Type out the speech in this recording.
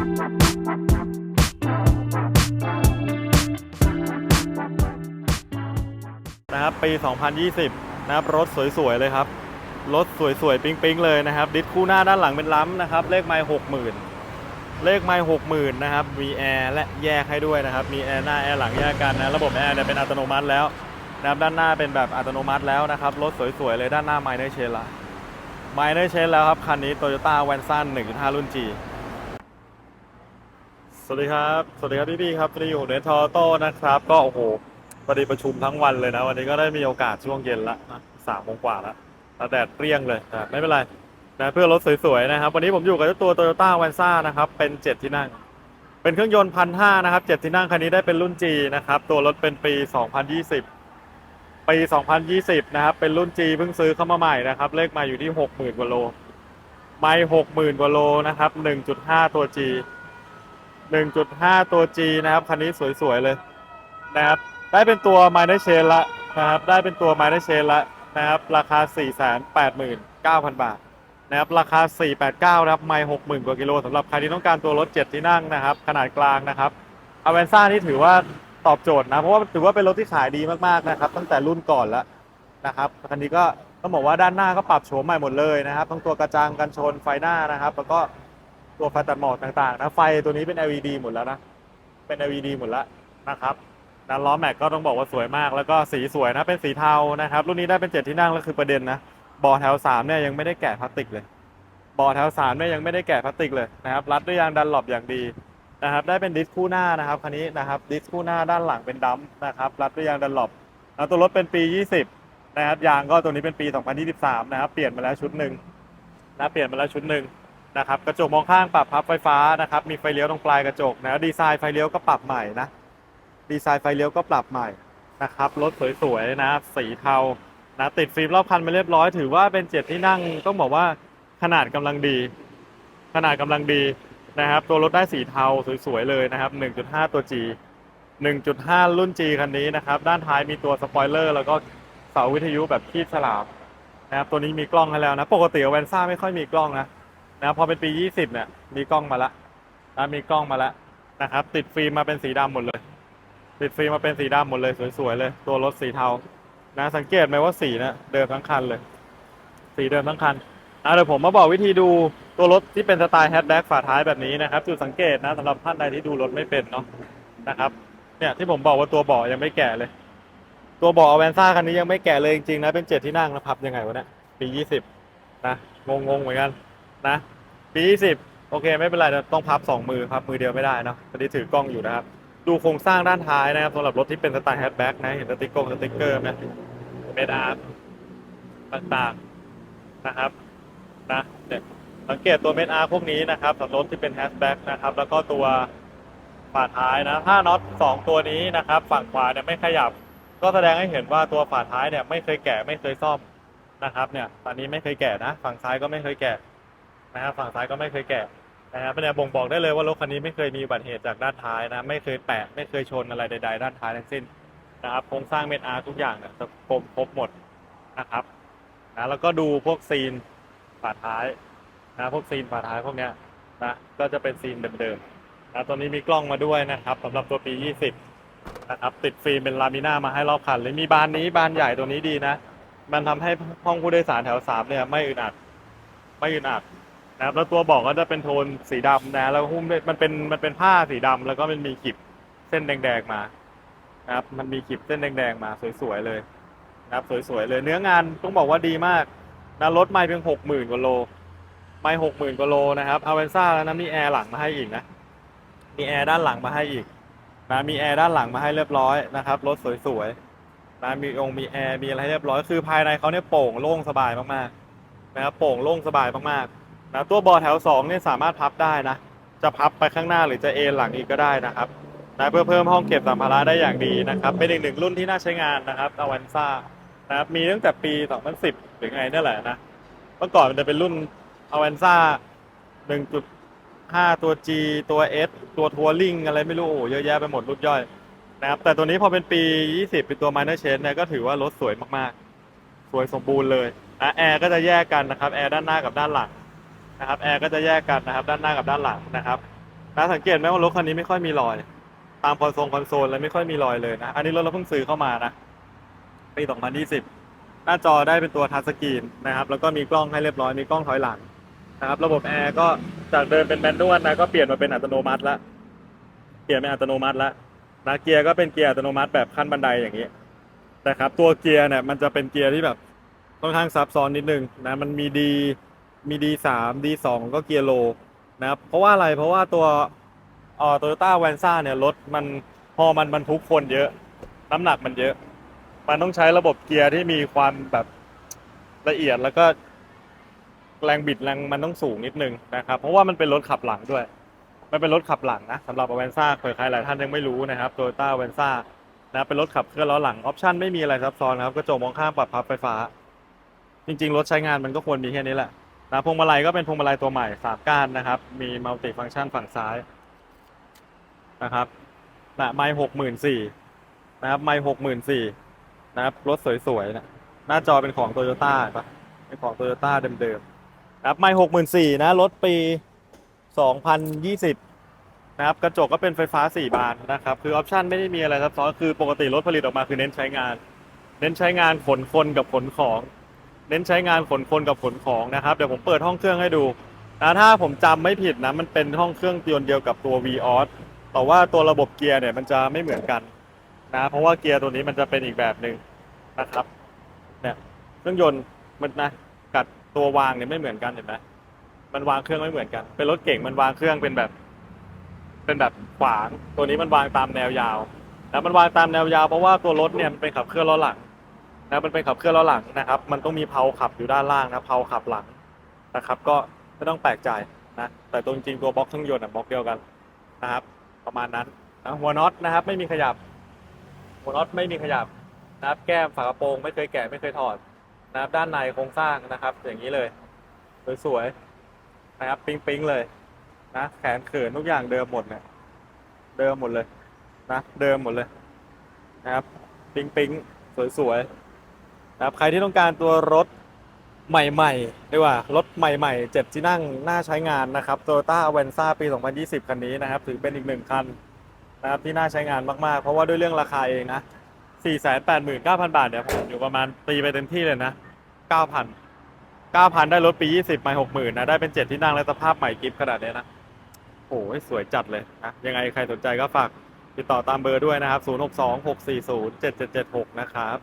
นะครับปี 2020 นะครับรถสวย ๆ เลยครับ รถสวย ๆ ปิ๊ง ๆ เลยนะครับ ดิสคู่หน้าด้านหลังเป็นล้ำนะครับ เลขไมล์60,000 เลขไมล์60,000 นะครับ มีแอร์และแยกให้ด้วยนะครับ มีแอร์หน้าแอร์หลังแยกกันนะ ระบบแอร์เนี่ยเป็นอัตโนมัติแล้วนะครับด้านหน้าเป็นแบบอัตโนมัติแล้วนะครับ รถสวย ๆ เลยด้านหน้าไมเนอร์เชนละไมเนอร์เชนแล้วครับ คันนี้ Toyota v a n s a n 1.5 รุ่น G วัสดีครับ สวัสดีครับพี่ๆครับวันนี้อยู่เนทอโต้นะครับ ก็โอ้โหพอดีประชุมทั้งวันเลยนะ วันนี้ก็ได้มีโอกาสช่วงเย็นละนะสามโมงกว่าล้วแล้วแดดเปรี้ยงเลยแต่ไม่เป็นไรนะเพื่อรถสวยๆนะครับ วันนี้ผมอยู่กับเจ้าตัว Toyota v a n s a นะครับ เป็น7ที่นั่ง เป็นเครื่องยนต์พันห้านะครับ7ที่นั่งคันนี้ได้เป็นรุ่น G นะครับ ตัวรถเป็นปี 2020 ปี 2020 นะครับ เป็นรุ่น G เพิ่งซื้อเข้ามาใหม่นะครับ เลขมาอยู่ที่ 60,000 กว่าโล ไม่ 60,000 กว่าโลนะครับ 1.5 ตัว G 1.5 ตัว G นะครับ คันนี้สวย ๆ เลยนะครับ ได้เป็นตัว minor chain ละนะครับ ได้เป็นตัว minor chain ละนะครับ ราคา 489,000 บาทนะครับ ราคา 489นะครับ ไม่60,000 กว่ากิโลสำหรับใครที่ต้องการตัวรถ 7 ที่นั่งนะครับ ขนาดกลางนะครับอเวนซ่านี่ถือว่าตอบโจทย์นะ เพราะว่าถือว่าเป็นรถที่ขายดีมาก ๆ นะครับ ตั้งแต่รุ่นก่อนแล้วนะครับ คันนี้ก็ต้องบอกว่าด้านหน้าก็ปรับโฉมใหม่หมดเลยนะครับ ทั้งตัวกระจังกันชนไฟหน้านะครับ แล้วก็ ตัวไฟตัดหมอกต่างๆนะไฟตัวนี้เป็น LED หมดแล้วนะ เป็น LED หมดแล้วนะครับด้านล้อแม็กก็ต้องบอกว่าสวยมาก แล้วก็สีสวยนะเป็นสีเทานะครับรุ่นนี้ได้เป็นเจ็ดที่นั่งแล้วคือประเด็นนะบาะแถวสามเนี่ยยังไม่ได้แกะพลาสติกเลยบาะแถวสามเนี่ยยังไม่ได้แกะพลาสติกเลยนะครับรัดด้วยยางดันหลบอย่างดีนะครับได้เป็นดิสคู่หน้านะครับคันนี้นะครับดิสคู่หน้าด้านหลังเป็นดัมป์นะครับรัดด้วยยางดันหลบแล้วตัวรถเป็นปี 20 นะครับยางก็ตัวนี้เป็นปี 2023 นะครับเปลี่ยนมาแล้วชุดหนึ่งนะเปลี่ยนมาแล้วชุดหนึ่ง นะครับกระจกมองข้างปรับพับไฟฟ้านะครับมีไฟเลี้ยวตรงปลายกระจกนะดีไซน์ไฟเลี้ยวก็ปรับใหม่นะดีไซน์ไฟเลี้ยวก็ปรับใหม่นะครับรถสวยๆนะสีเทานะติดฟิล์มรอบคันมาเรียบร้อยถือว่าเป็นเจ็ดที่นั่งต้องบอกว่าขนาดกำลังดี ขนาดกำลังดีนะครับ ตัวรถได้สีเทาสวยๆเลยนะครับ 1.5 ตัว G 1.5 รุ่น G คันนี้นะครับ ด้านท้ายมีตัวสปอยเลอร์แล้วก็เสาวิทยุแบบคีบฉลามนะครับตัวนี้มีกล้องให้แล้วนะ ปกติแวนซ่าไม่ค่อยมีกล้องนะ นะพอเป็นปี 20 เนี่ย มีกล้องมาละนะมีกล้องมาละนะครับ ติดฟิล์มมาเป็นสีดำหมดเลย ติดฟิล์มมาเป็นสีดำหมดเลยสวยๆเลย ตัวรถสีเทา นะสังเกตไหมว่าสีเนี่ยเดิมทั้งคันเลย สีเดิมทั้งคันนะเดี๋ยวผมมาบอกวิธีดูตัวรถที่เป็นสไตล์แฮชแบ็กฝาท้ายแบบนี้นะครับจุดสังเกตนะสำหรับท่านใดที่ดูรถไม่เป็นเนาะนะครับเนี่ยที่ผมบอกว่าตัวเบาะยังไม่แก่เลย ตัวเบาะอแวนซ่าคันนี้ยังไม่แก่เลยจริงๆนะเป็นเจ็ดที่นั่งนะพับยังไงวะเนี่ยปี20นะงงๆเหมือนกัน นะปี20โอเค ไม่เป็นไรต้องพับ2มือพับมือเดียวไม่ได้นะตอนนี้ถือกล้องอยู่นะครับ ดูโครงสร้างด้านท้ายนะครับสำหรับรถที่เป็นสไตล์แฮชแบ็กนะ เห็นสติ๊กเกอร์สติ๊กเกอร์ไหมเมดอาร์ต่างๆนะครับนะเนี่ยสังเกตตัวเมดอาร์พวกนี้นะครับสำหรับรถที่เป็นแฮชแบ็กนะครับ แล้วก็ตัวฝาท้ายนะถ้าน็อตสองตัวนี้นะครับ ฝั่งขวาเนี่ยไม่ขยับ ก็แสดงให้เห็นว่าตัวฝาท้ายเนี่ยไม่เคยแกะไม่เคยซ่อมนะครับเนี่ยตอนนี้ไม่เคยแกะนะ ฝั่งซ้ายก็ไม่เคยแกะ นะครับฝั่งซ้ายก็ไม่เคยแกะนะครับเป็นบ่งบอกได้เลยว่ารถคันนี้ไม่เคยมีอุบัติเหตุจากด้านท้ายนะไม่เคยแปะไม่เคยชนอะไรใดๆด้านท้ายทั้งสิ้นนะครับโครงสร้างเม็ดอาร์ทุกอย่างเนี่ยจะครบครบหมดนะครับนะแล้วก็ดูพวกซีนฝาท้ายนะพวกซีนฝาท้ายพวกเนี้ยนะก็จะเป็นซีนเดิมๆนะตัวนี้มีกล้องมาด้วยนะครับสำหรับตัวปี 20นะครับติดฟิล์มเป็นลามิน่ามาให้รอบคันเลยมีบานนี้บานใหญ่ตัวนี้ดีนะ มันทำให้ห้องผู้โดยสารแถวสามเนี่ยไม่อึดอัดไม่อึดอัด นะครับแล้วตัวเบอกก็จะเป็นโทนสีดำนะแล้วหุ้มด้วยมันเป็นมันเป็นผ้าสีดำแล้วก็มันมีขีบเส้นแดงๆมานะครับ มันมีขีบเส้นแดงๆมาสวยๆเลยนะครับสวยๆเลยเนื้องานต้องบอกว่าดีมากนะรถไม่เพียงหกหมื่นกว่าโลไม่หกหมื่นกว่าโลนะครับอเวนซ่าแล้วนะมีแอร์หลังมาให้อีกนะมีแอร์ด้านหลังมาให้อีกนะมีแอร์ด้านหลังมาให้เรียบร้อยนะครับรถสวยๆนะมีองค์มีแอร์มีอะไรเรียบร้อยคือภายในเขาเนี่ยโปร่งโล่งสบายมากๆนะครับโปร่งโล่งสบายมากๆ นะตัวบอแถว2เนี่ยสามารถพับได้นะ จะพับไปข้างหน้าหรือจะเอนหลังอีกก็ได้นะครับนะเพื่อเพิ่มห้องเก็บสัมภาระได้อย่างดีนะครับ เป็นอีกหนึ่งรุ่นที่น่าใช้งานนะครับอวันซ่านะครับมีตั้งแต่ปี 2010 หรือไงนี่แหละนะเมื่อก่อนมันจะเป็นรุ่นอวันซ่า1.5 ตัว G ตัว S ตัวทัวริงอะไรไม่รู้โอ้เยอะแยะไปหมดรุ่นย่อยนะครับแต่ตัวนี้พอเป็นปี 20 เป็นตัว minor change เนี่ยก็ถือว่ารถสวยมากๆ สวยสมบูรณ์เลยนะแอร์ก็จะแยกกันนะครับแอร์ด้านหน้ากับด้านหลัง นะครับแอร์ก็จะแยกกันนะครับ ด้านหน้ากับด้านหลังนะครับนะสังเกตไหมว่ารถคันนี้ไม่ค่อยมีรอย ตามคอนโซลคอนโซลแล้วไม่ค่อยมีรอยเลยนะอันนี้รถเราเพิ่งซื้อเข้ามานะปี2020 หน้าจอได้เป็นตัวทัชสกรีนนะครับ แล้วก็มีกล้องให้เรียบร้อยมีกล้องถอยหลังนะครับ ระบบแอร์ก็จากเดิมเป็นแมนนวลนะก็เปลี่ยนมาเป็นอัตโนมัติละเปลี่ยนเป็นอัตโนมัติละนะเกียร์ก็เป็นเกียร์อัตโนมัติแบบขั้นบันไดอย่างนี้นะครับ ตัวเกียร์เนี่ยมันจะเป็นเกียร์ที่แบบค่อนข้างซับซ้อนนิดนึงนะมันมีดี มีดีสามดีสองก็เกียร์โลนะครับเพราะว่าอะไรเพราะว่าตัวเอ่อโตโยต้าแวนซ่าเนี่ยรถมันพอมันบรรทุกคนเยอะ น้ำหนักมันเยอะ มันต้องใช้ระบบเกียร์ที่มีความแบบละเอียดแล้วก็แรงบิดแรงมันต้องสูงนิดนึงนะครับ เพราะว่ามันเป็นรถขับหลังด้วย มันเป็นรถขับหลังนะสำหรับแวนซ่าเผื่อใครหลายท่านยังไม่รู้นะครับโตโยต้าแวนซ่านะเป็นรถขับเคลื่อนล้อหลังออปชั่นไม่มีอะไรซับซ้อนนะครับกระจกมองข้างปรับพับไฟฟ้า จริง ๆ รถใช้งานมันก็ควรมีแค่นี้แหละ นะพวงมาลัยก็เป็นพวงมาลัยตัวใหม่สามก้านนะครับ มีมัลติฟังก์ชันฝั่งซ้ายนะครับนะไมหกหมื่นสี่นะครับไมหกหมื่นสี่นะครับรถสวยๆนะหน้าจอเป็นของโตโยต้าปะเป็นของโตโยต้าเดิมๆนะครับไมหกหมื่นสี่นะรถปีสองพันยี่สิบนะครับกระจกก็เป็นไฟฟ้าสี่บานนะครับ คือออปชันไม่ได้มีอะไรซับซ้อนคือปกติรถผลิตออกมาคือเน้นใช้งาน เน้นใช้งานขนคนกับขนของ เน้นใช้งานขนคนกับขนของนะครับ เดี๋ยวผมเปิดห้องเครื่องให้ดูนะถ้าผมจำไม่ผิดนะ มันเป็นห้องเครื่องยนต์เดียวกับตัว v ีออสแต่ว่าตัวระบบเกียร์เนี่ยมันจะไม่เหมือนกันนะ เพราะว่าเกียร์ตัวนี้มันจะเป็นอีกแบบหนึ่งนะครับ เนี่ยเครื่องยนต์มันนะกับตัววางเนี่ยไม่เหมือนกันเห็นไหมมันวางเครื่องไม่เหมือนกัน เป็นรถเก่งมันวางเครื่องเป็นแบบ เป็นแบบขวาง ตัวนี้มันวางตามแนวยาว แล้วมันวางตามแนวยาวเพราะว่าตัวรถเนี่ยมันเป็นขับเคลื่อนล้อหลัง นะมันเป็นขับเคลื่อนล้อหลังนะครับ มันต้องมีเพลาขับอยู่ด้านล่างนะเพลาขับหลังนะครับ ก็ไม่ต้องแปลกใจนะแต่ตัวจริงตัวบล็อกเครื่องยนต์อะบล็อกเดียวกันนะครับ ประมาณนั้นนะหัวน็อตนะครับ ไม่มีขยับ หัวน็อตไม่มีขยับนะครับ แก้มฝากระโปรงไม่เคยแกะไม่เคยถอดนะครับด้านในโครงสร้างนะครับ อย่างนี้เลยสวยๆนะครับปิ๊งๆเลยนะแขนเขินทุกอย่างเดิมหมดเนี่ยเดิมหมดเลยนะเดิมหมดเลยนะครับปิ๊งปิ๊งๆสวยๆ นะครับใครที่ต้องการตัวรถใหม่ๆดีกว่ารถใหม่ๆเจ็ดที่นั่งน่าใช้งานนะครับ Toyota Avanza ปี 2020 คันนี้นะครับ ถือเป็นอีกหนึ่งคันนะครับที่น่าใช้งานมากๆ เพราะว่าด้วยเรื่องราคาเองนะ 489,000 บาทเนี่ยผมอยู่ประมาณตีไปเต็มที่เลยนะ 9,000 9,000 ได้รถปี 20 ไม่60,000นะ ได้เป็น 7 ที่นั่งและสภาพใหม่กิฟต์ขนาดนี้นะ โอ้ยสวยจัดเลยนะยังไงใครสนใจก็ฝากติดต่อตามเบอร์ด้วยนะครับ 0626407776 นะครับ